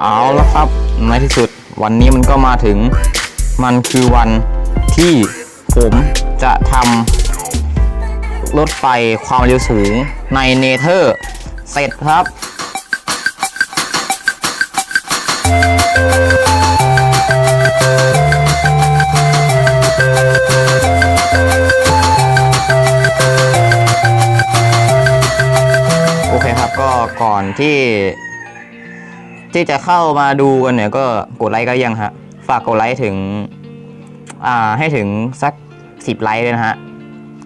เอาละครับในที่สุดวันนี้มันก็มาถึงมันคือวันที่ผมจะทำรถไฟความเร็วสูงในเนเธอร์เสร็จครับโอเคครับก็ก่อนที่ ที่จะเข้ามาดูกันเนี่ยก็กดไลค์ก็ยังฮะ ฝากกดไลค์ถึง อ่าให้ถึงสักสิบไลค์เลยนะฮะ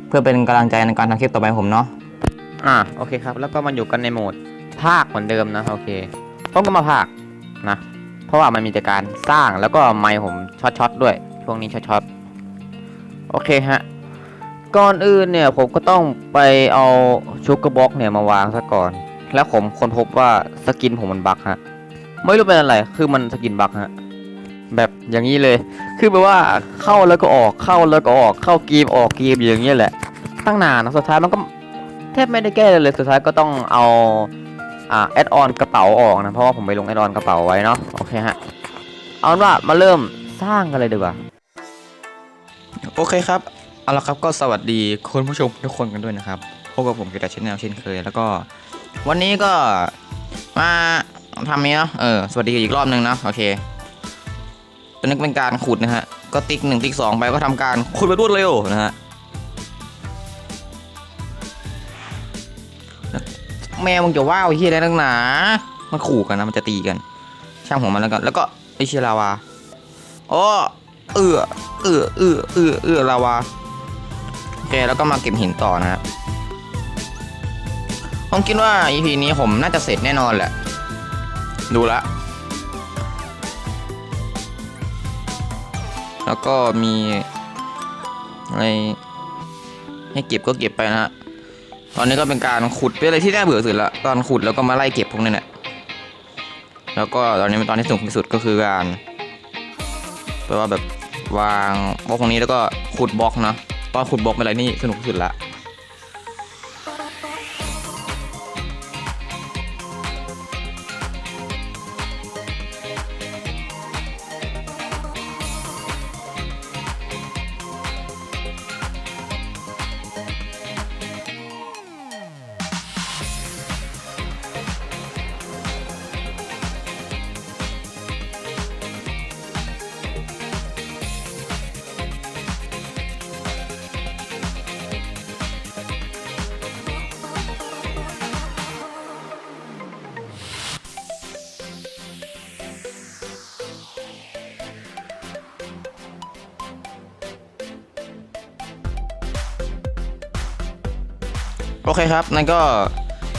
เพื่อเป็นกำลังใจในการทำคลิปต่อไปของผมเนาะอ่าโอเคครับ แล้วก็มาอยู่กันในโหมดภาคเหมือนเดิมนะโอเคผมก็มาภาคนะ เพราะว่ามันมีแต่การสร้างแล้วก็ไมค์ผมช็อตช็อตๆด้วย ช่วงนี้ช็อตช็อตๆโอเคฮะก่อนอื่นเนี่ยผมก็ต้องไปเอาชุกกระบอกเนี่ยมาวางซะก่อน แล้วผมค้นพบว่าสกินผมมันบั๊กฮะ ไม่รู้เป็นอะไร คือมันสกินบักฮะ แบบอย่างนี้เลย คือแบบว่าเข้าแล้วก็ออก เข้าแล้วก็ออก เข้าเกมออกเกมอย่างเงี้ยแหละ ตั้งนานนะสุดท้ายมันก็แทบไม่ได้แก้เลยเลย สุดท้ายก็ต้องเอาอ่าแอดออนกระเป๋าออกนะ เพราะว่าผมไปลงแอดออนกระเป๋าไว้เนาะ โอเคฮะ เอาว่ามาเริ่มสร้างกันเลยดีกว่า โอเคครับ เอาละครับก็สวัสดีคุณผู้ชมทุกคนกันด้วยนะครับ พบกับผมกิตาชแนลเช่นเคย แล้วก็วันนี้ก็มา ทำนี้เนาะเออสวัสดีอีกรอบหนึ่งนะโอเคตอนนี้เป็นการขุดนะฮะก็ติ๊กหนึ่งติ๊กสองไปก็ทำการขุดไปรวดเร็วนะฮะแมวมึงจะว้าวเฮียอะไรนักหนามันขู่กันนะมันจะตีกัน ช่างหัวมันแล้วกันแล้วก็ไอเชียลาวาโอ้เอือเอือเอือเอือเอือลาวาโอเคแล้วก็มาเก็บหินต่อนะฮะผมคิดว่า EP นี้ผมน่าจะเสร็จแน่นอนแหละ ดูละ แล้วก็มีอะไรให้เก็บก็เก็บไปนะฮะ ตอนนี้ก็เป็นการขุดเป็นอะไรที่น่าเบื่อสุดละตอนขุดแล้วก็มาไล่เก็บพวกนี้แหละแล้วก็ตอนนี้เป็นตอนที่สนุกที่สุดก็คือการแปลว่าแบบวางบล็อกตรงนี้แล้วก็ขุดบล็อกนะ ตอนขุดบล็อกเป็นอะไรนี่สนุกที่สุดละ โอเคครับนั่นก็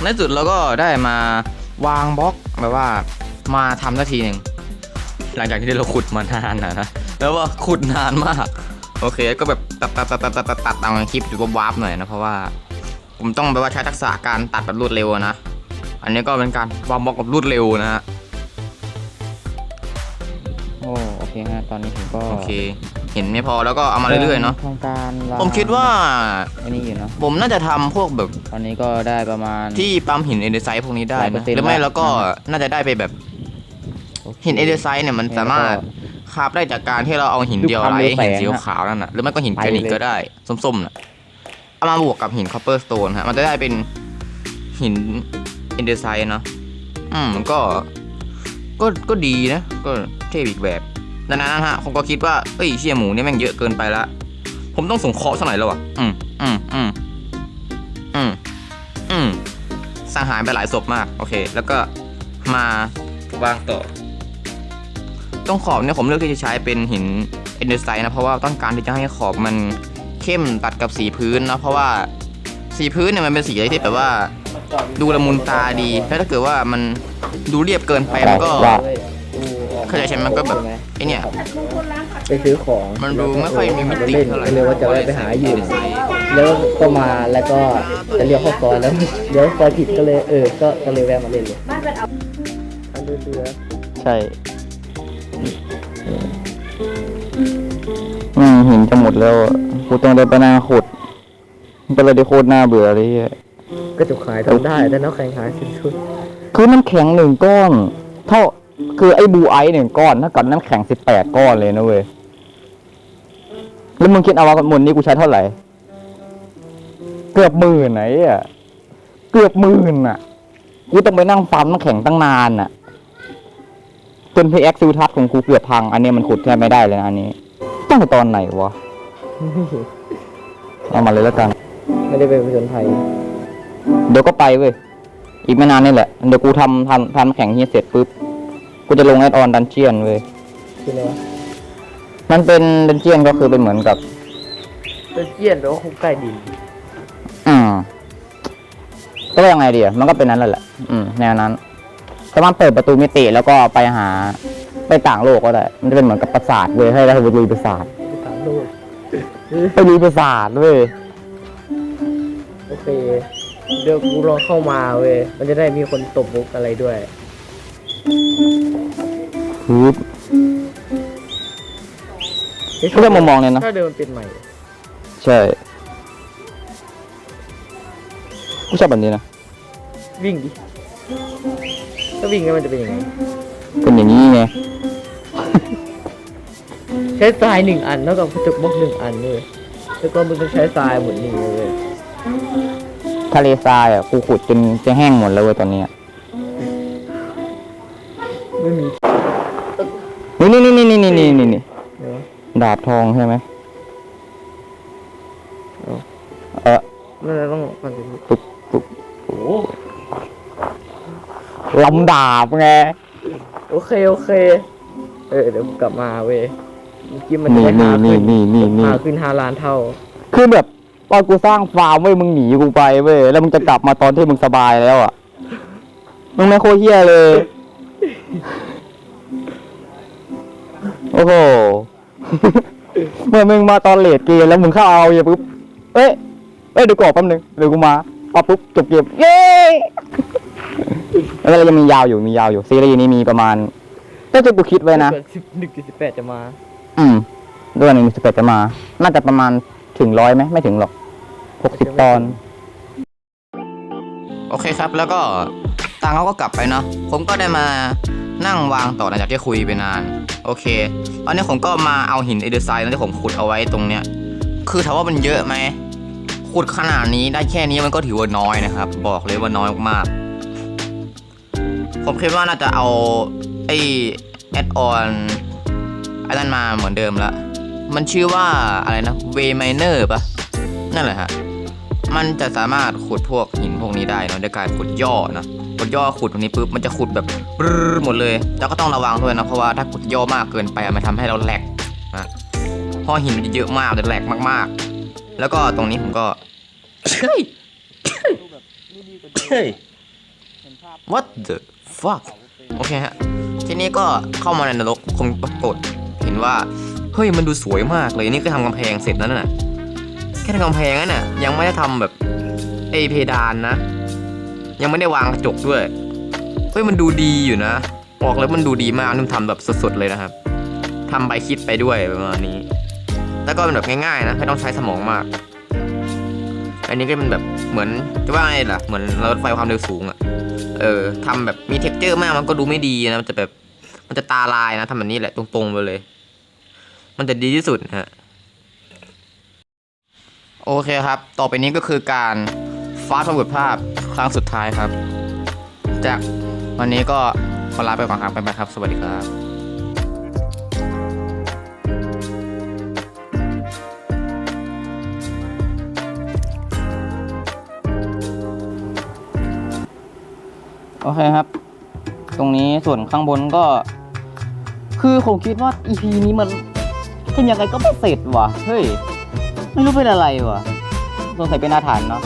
ในสุดเราก็ได้มาวางบล็อกแบบว่ามาทำสักทีหนึ่งหลังจากที่เราขุดมานานนะนะแล้วว่าขุดนานมาก โอเคก็แบบตัดตัดตัดตัดตัดตัดตัดตามคลิปหรือว่าวาร์ปหน่อยนะเพราะว่า ผมต้องแบบว่าใช้ทักษะการตัดแบบรวดเร็วอะนะอันนี้ก็เป็นการวางบล็อกแบบรวดเร็วนะฮะโอ้โอเคฮะตอนนี้ผมก็โอเค เห็นไม่พอแล้วก็เอามาเรื่อยๆเนาะทำการวงผมคิดว่าอันนี้อยู่เนาะผมน่าจะทำพวกแบบตอนนี้ก็ได้ประมาณ ที่ปั๊มหินเอเดไซต์พวกนี้ได้หลายเปอนะร์เซ็นต์หรือไม่ละแล้วก็นะครับน่าจะได้ไปแบบโอเคหินเอเดไซต์เนี่ยมันสามารถคาบได้จากการที่เราเอาหินเดียวไลดูท์ความหินเร็สีวแสงอะขาวนั่นน่ะหรือไม่ก็หินไปแกรนิตเลยก็ได้ส้มๆน่ะเอามาบวกกับหินคอปเปอร์สโตนฮะมันจะได้เป็นหินเอเดไซต์เนาะอืมมันก็ก็ก็ดีนะ ก็เท่อีกแบบ ดังนั้นฮะผมก็คิดว่าเอ้ยเชี่ยหมูเนี่ยแม่งเยอะเกินไปละผมต้องส่งเคาะสักหน่อยแล้วอะอืมอืมอืมอืมอืมสังหารไปหลายศพมาก โอเค แล้วก็มาวางต่อตรงขอบเนี่ยผมเลือกที่จะใช้เป็นหินเอนเดอร์ไซต์นะเพราะว่าต้องการที่จะให้ขอบมันเข้มตัดกับสีพื้นนะเพราะว่าสีพื้นเนี่ยมันเป็นสีที่แบบว่า ดูละมุนตาดีแล้วถ้าเกิดว่ามันดูเรียบเกินไปมันก็ เข้าใจใช่ไหมมันก็แบบไอเนี่ยไปซื้อของมันดูไม่ค่อยมีมิติเล่นเท่าไหร่ก็เลยว่าจะแวะไปหาอยู่แล้วก็มาแล้วก็จะเลี้ยวเข้าซอยแล้วเลี้ยวซอยผิดก็เลยเออ ก็ก็เลยแวะมาเล่นเลยอันเรือใช่อืมหินจะหมดแล้วกูต้องได้ไปนาขุดก็เลยได้โคตรน่าเบื่อเลยก็จะขายทำได้แต่น้ำแข็งขายสิ้นชุดคือน้ำแข็งหนึ่งก้อน เท่า คือไอ้บูไอซ์หนึ่งก้อนเท่ากับน้ำแข็งสิบแปดก้อนเลยนะเว้ย แล้วมึงคิดเอาว่าหมดนี้กูใช้เท่าไหร่ เกือบหมื่นไหนอะ เกือบหมื่นอะ กูต้องไปนั่งฟาร์มน้ำแข็งตั้งนานอะ จนพีเอ็กซิลทัศของกูเกือบพัง อันนี้มันขุดแทบไม่ได้เลยนะอันนี้ ตั้งแต่ตอนไหนวะ เอามาเลยแล้วกัน ไม่ได้ไปผจญภัยเดี๋ยวก็ไปเว้ย อีกไม่นานนี่แหละ เดี๋ยวกูทำทำทำแข่งเฮียเสร็จปุ๊บ กูจะลงแอดออนดันเจียนเว้ยคืออะไรวะมันเป็นดันเจียนก็คือเป็นเหมือนกับ เป็นเกี้ยนหรือว่าคุกใต้ดินอืมก็ว่ายังไงดีอะมันก็เป็นนั้นแหละแหละ อืมแนวนั้นสามารถเปิดประตูมิติแล้วก็ไปหา ไปต่างโลกก็ได้ มันจะเป็นเหมือนกับปราสาทเว้ยให้เราไปลุยปราสาทถามลูกไปลุยปราสาทเว้ยโอเค เดี๋ยวกูรอเข้ามาเว้ยมันจะได้มีคนตบมุกอะไรด้วย คือก็จะมองมองเลยนะ ถ้าเดินเป็นใหม่ ใช่กูชอบแบบนี้นะ วิ่งดิ ถ้าวิ่งแล้วมันจะเป็นยังไง เป็นอย่างนี้ไง ใช้ทรายหนึ่งอันเท่ากับกระจกบล็อกหนึ่งอันเลยแล้วก็มึงต้องใช้ทรายหมดนี่เลย ทะเลทรายอะ กูขุดจนจะแห้งหมดแล้วเว้ยตอนเนี้ยี่นี่นี่นี่นี่ดาบทองใช่ไหมเออไม่ได้ต้องมันจะปุ๊บปุ๊บโอ้ลำดาบไงโอเคโอเค เออเดี๋ยวกูกลับมาเว้ยเมมันนี่นี่หานี่ขึ้นี่นี่นี่หาขึ้นหาล้านเท่า คือแบบตอนกูสร้างฟาร์มเว้ยมึงหนีกูไปเว้ยแล้วมึงจะกลับมาตอนที่มึงสบายแล้วอะมึงไม่โคเฮียเลย โอ้โห เมื่อมึงมาตอนเลดเกมแล้วมึงเข้าเอาอย่าปุ๊บ เอ้ยเอ้ยเดี๋ยวก่อนแป๊บนึงเดี๋ยวกูมาพอปุ๊บจบเกมเย้แล้วเรายังมียาวอยู่มียาวอยู่ซีรีส์นี้มีประมาณก็จะกูคิดไว้นะสิบหนึ่งจุดสิบแปดจะมา อืมเดือนหนึ่งสิบแปดจะมา น่าจะประมาณถึงร้อยไหมไม่ถึงหรอกหกสิบตอน โอเคครับแล้วก็ตังเขาก็กลับไปเนาะผมก็ได้มา นั่งวางต่อหลังจากที่คุยไปนาน โอเค ตอนนี้ผมก็มาเอาหินเอเดอร์ไซน์ที่ผมขุดเอาไว้ตรงเนี้ย คือถามว่ามันเยอะไหมขุดขนาดนี้ได้แค่นี้มันก็ถือว่าน้อยนะครับ บอกเลยว่าน้อยมากๆผมคิดว่าน่าจะเอาไอแอดออนไอ้นั่นมาเหมือนเดิมละ มันชื่อว่าอะไรนะเวไมเนอร์ปะนั่นแหละฮะ มันจะสามารถขุดพวกหินพวกนี้ได้เนอะด้วยการขุดย่อนะ ขุดย่อขุดตรงนี้ปุ๊บมันจะขุดแบบปรึหมดเลยแล้วก็ต้องระวังด้วยนะเพราะว่าถ้าขุดย่อมากเกินไปมันทำให้เราแหลกนะพราะหินมันจะเยอะมากจะแหลกมากๆ แล้วก็ตรงนี้ผมก็เฮ้ยเฮ้ย what the fuck โอเคฮะทีนี้ก็เข้ามาในนรกผมปรากฏเห็นว่าเฮ้ยมันดูสวยมากเลยนี่คือทำกำแพงเสร็จแล้วน่ะแค่ทำกำแพงนั่นน่ะยังไม่ได้ทำแบบไอเพดานนะ ยังไม่ได้วางกระจกด้วยเฮ้ยมันดูดีอยู่นะบอกเลยมันดูดีมากนุ่มทำแบบสดๆเลยนะครับทำใบคิดไปด้วยประมาณนี้ แล้วก็เป็นแบบง่ายๆนะไม่ต้องใช้สมองมาก อันนี้ก็เป็นแบบเหมือนจะว่าไงล่ะเหมือนรถไฟความเร็วสูงอะเออทำแบบมีเท็กเจอร์มากมันก็ดูไม่ดีนะมันจะแบบมันจะตาลายนะทำแบบนี้แหละตรงๆไปเลย มันจะดีที่สุดนะฮะโอเคครับ ต่อไปนี้ก็คือการฟาสต์ฟอร์เวิร์ดภาพ ครั้งสุดท้ายครับ จากวันนี้ก็ขอลาไปก่อนครับไปไปครับ สวัสดีครับโอเคครับ ตรงนี้ส่วนข้างบนก็ คือผมคิดว่า EP นี้มันทำยังไงก็ไม่เสร็จว่ะ เฮ้ย ไม่รู้เป็นอะไรว่ะสงสัยเป็นอาถรรพ์เนาะ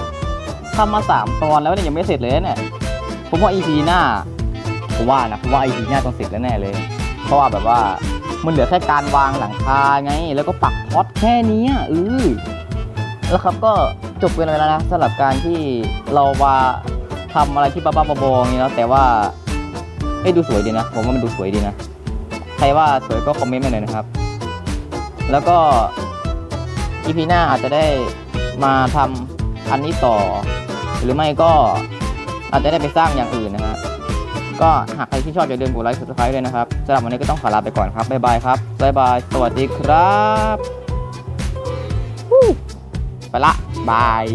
ทำมาสามตอนแล้วเนี่ยยังไม่เสร็จเลยเนี่ยผมว่า EP หน้าผมว่านะผมว่า EP หน้าต้องเสร็จแล้วแน่เลย เพราะว่าแบบว่ามันเหลือแค่การวางหลังคาไง แล้วก็ปักท็อตแค่นี้เออแล้วครับก็จบไปแล้วนะสำหรับการที่เรามาทำอะไรที่บ้าๆบอๆอย่างนี้เนาะแต่ว่าเอ้ดูสวยดีนะผมว่ามันดูสวยดีนะใครว่าสวยก็คอมเมนต์มาหน่อยนะครับ แล้วก็อีพีหน้าอาจจะได้มาทำอันนี้ต่อ หรือไม่ก็อาจจะได้ไปสร้างอย่างอื่นนะฮะก็หากใครที่ชอบอย่าลืมกดไลค์ subscribe ด้วยนะครับสำหรับวันนี้ก็ต้องขอลาไปก่อนครับบ๊ายบายครับบ๊ายบายสวัสดีครับไปละบาย